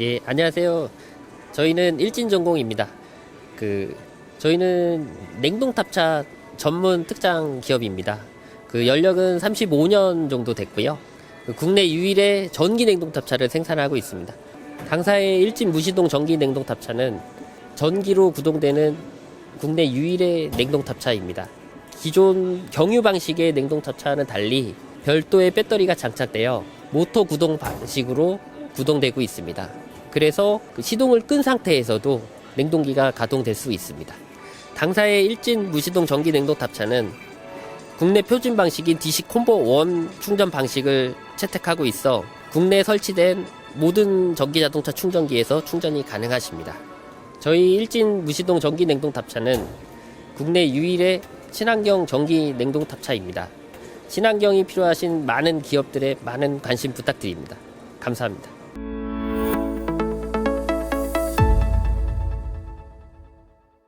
예, 안녕하세요. 저희는 일진 전공입니다. 그 저희는 냉동 탑차 전문 특장 기업입니다. 그 연력은 35년 정도 됐고요. 그 국내 유일의 전기 냉동 탑차를 생산하고 있습니다. 당사의 일진 무시동 전기 냉동 탑차는 전기로 구동되는 국내 유일의 냉동 탑차입니다. 기존 경유 방식의 냉동 탑차와는 달리 별도의 배터리가 장착되어 모터 구동 방식으로 구동되고 있습니다. 그래서 그 시동을 끈 상태에서도 냉동기가 가동될 수 있습니다. 당사의 일진 무시동 전기 냉동 탑차는 국내 표준 방식인 DC 콤보 1 충전 방식을 채택하고 있어 국내에 설치된 모든 전기 자동차 충전기에서 충전이 가능하십니다. 저희 일진 무시동 전기 냉동 탑차는 국내 유일의 친환경 전기 냉동 탑차입니다. 친환경이 필요하신 많은 기업들의 많은 관심 부탁드립니다. 감사합니다.